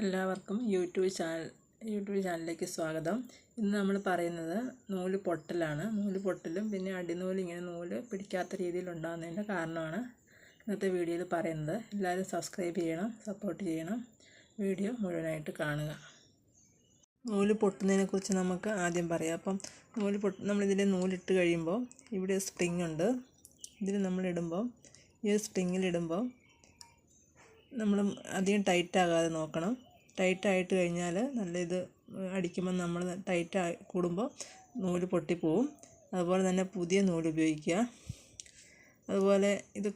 എല്ലാവർക്കും YouTube channel YouTube ചാനലിലേക്ക് സ്വാഗതം. ഇന്ന് നമ്മൾ പറയുന്നത് നൂൽ പൊട്ടലാണ്. നൂൽ പൊട്ടലും പിന്നെ അടിനൂൽ ഇങ്ങനെ നൂൽ പിടിക്കാത്ത രീതിയിൽ ഉണ്ടാകുന്നതിന്റെ കാരണമാണ് ഇന്നത്തെ വീഡിയോയിൽ പറയുന്നത്. എല്ലാവരും സബ്സ്ക്രൈബ് ചെയ്യണം സപ്പോർട്ട് ചെയ്യണം. വീഡിയോ മുഴുവനായിട്ട് കാണുക. നൂൽ പൊട്ടുന്നതിനെക്കുറിച്ച് നമുക്ക് ആദ്യം പറയാം. അപ്പം നൂൽ പൊട്ട് നമ്മളിതിൽ നൂലിട്ട് കഴിയുമ്പോൾ ഇവിടെ സ്പ്രിങ് ഉണ്ട്. ഇതിൽ നമ്മളിടുമ്പോൾ ഈ സ്പ്രിങ്ങിലിടുമ്പോൾ നമ്മൾ അധികം ടൈറ്റ് ആകാതെ നോക്കണം. ടൈറ്റ് ആയിട്ട് കഴിഞ്ഞാൽ നല്ല ഇത് അടിക്കുമ്പോൾ നമ്മൾ ടൈറ്റ് കൂടുമ്പോൾ നൂൽ പൊട്ടിപ്പോവും. അതുപോലെ തന്നെ പുതിയ നൂൽ ഉപയോഗിക്കുക. അതുപോലെ ഇത്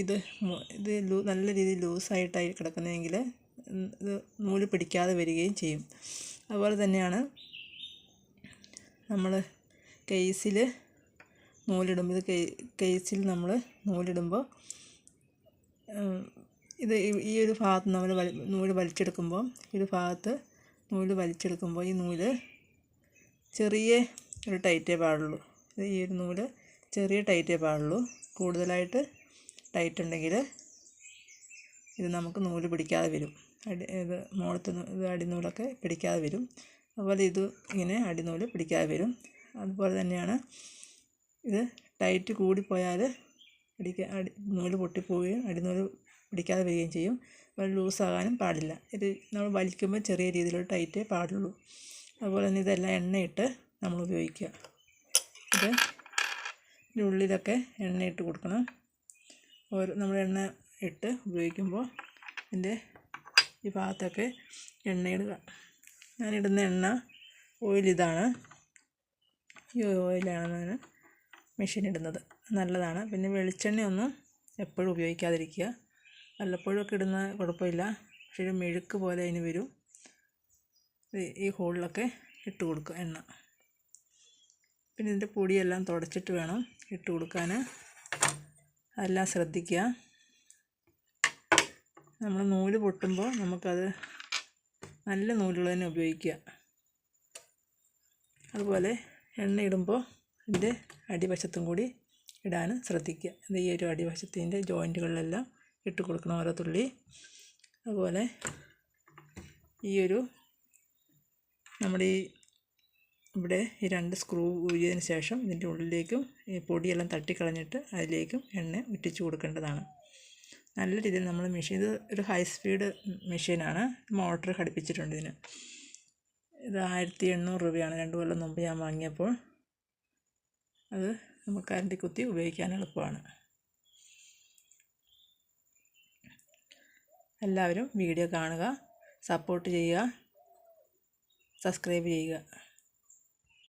ഇത് ഇത് നല്ല രീതിയിൽ ലൂസായിട്ടായി കിടക്കുന്നതെങ്കിൽ ഇത് നൂൽ പിടിക്കാതെ വരികയും ചെയ്യും. അതുപോലെ തന്നെയാണ് നമ്മൾ കേസിൽ നൂലിടുമ്പോൾ ഇത് കേസിൽ നമ്മൾ നൂലിടുമ്പോൾ ഇത് ഈ ഒരു ഭാഗത്ത് നമ്മൾ നൂൽ വലിച്ചെടുക്കുമ്പോൾ ഈ ഒരു ഭാഗത്ത് നൂൽ വലിച്ചെടുക്കുമ്പോൾ ഈ നൂൽ ചെറിയ ഒരു ടൈറ്റേ പാടുള്ളൂ. ഈ ഒരു നൂൽ ചെറിയ ടൈറ്റേ പാടുള്ളൂ. കൂടുതലായിട്ട് ടൈറ്റ് ഉണ്ടെങ്കിൽ ഇത് നമുക്ക് നൂൽ പിടിക്കാതെ വരും. അടി ഇത് മുകളത്തെ ഇത് അടിനൂലൊക്കെ പിടിക്കാതെ വരും. അതുപോലെ ഇത് ഇങ്ങനെ അടിനൂൽ പിടിക്കാതെ വരും. അതുപോലെ തന്നെയാണ് ഇത് ടൈറ്റ് കൂടിപ്പോയാൽ അടിക്ക അടി നൂൽ പൊട്ടിപ്പോവുകയും അടിനൂൽ പിടിക്കാതെ വരികയും ചെയ്യും. ലൂസാകാനും പാടില്ല. ഇത് നമ്മൾ വലിക്കുമ്പോൾ ചെറിയ രീതിയിലുള്ള ടൈറ്റേ പാടുള്ളൂ. അതുപോലെ തന്നെ ഇതെല്ലാം എണ്ണയിട്ട് നമ്മൾ ഉപയോഗിക്കുക. ഇത് ഉള്ളിലൊക്കെ എണ്ണയിട്ട് കൊടുക്കണം. ഓരോ നമ്മൾ എണ്ണ ഇട്ട് ഉപയോഗിക്കുമ്പോൾ ഇതിന്റെ ഈ ഭാഗത്തൊക്കെ എണ്ണയിടുക. ഞാനിടുന്ന എണ്ണ ഓയിൽ ഇതാണ്. ഈ ഓയിലാണ് ഞാൻ മെഷീൻ ഇടുന്നത് നല്ലതാണ്. പിന്നെ വെളിച്ചെണ്ണയൊന്നും എപ്പോഴും ഉപയോഗിക്കാതിരിക്കുക. വല്ലപ്പോഴുമൊക്കെ ഇടുന്ന കുഴപ്പമില്ല. പക്ഷേ ഒരു മെഴുക്ക് പോലെ അതിന് വരും. ഈ ഹോളിലൊക്കെ ഇട്ട് കൊടുക്കുക എണ്ണ. പിന്നെ ഇതിന്റെ പൊടിയെല്ലാം തുടച്ചിട്ട് വേണം ഇട്ട് കൊടുക്കാൻ. അതെല്ലാം ശ്രദ്ധിക്കുക. നമ്മൾ നൂൽ പൊട്ടുമ്പോൾ നമുക്കത് നല്ല നൂലുകൾ തന്നെ ഉപയോഗിക്കുക. അതുപോലെ എണ്ണ ഇടുമ്പോൾ ഇതിന്റെ അടിവശത്തും കൂടി ഇടാൻ ശ്രദ്ധിക്കുക. ഇത് ഈ ഒരു അടിവശത്തിന്റെ ജോയിന്റുകളിലെല്ലാം. ഇട്ട് കൊടുക്കണം ഓരോ തുള്ളി. അതുപോലെ ഈയൊരു ഒരു നമ്മുടെ ഈ ഇവിടെ ഈ രണ്ട് സ്ക്രൂ ഊരിയതിന് ശേഷം ഇതിന്റെ ഉള്ളിലേക്കും ഈ പൊടിയെല്ലാം തട്ടിക്കളഞ്ഞിട്ട് അതിലേക്കും എണ്ണ ഉറ്റിച്ച് കൊടുക്കേണ്ടതാണ്. നല്ല രീതിയിൽ നമ്മൾ മെഷീൻ ഇത് ഒരു ഹൈ സ്പീഡ് മെഷീനാണ് മോട്ടർ ഘടിപ്പിച്ചിട്ടുണ്ട് ഇതിന്. ഇത് ആയിരത്തി എണ്ണൂറ് രൂപയാണ്. രണ്ട് കൊല്ലം മുമ്പ് ഞാൻ വാങ്ങിയപ്പോൾ അത് നമുക്ക് കരണ്ടി കുത്തി ഉപയോഗിക്കാൻ എളുപ്പമാണ്. എല്ലാവരും വീഡിയോ കാണുക സപ്പോർട്ട് ചെയ്യുക സബ്സ്ക്രൈബ് ചെയ്യുക.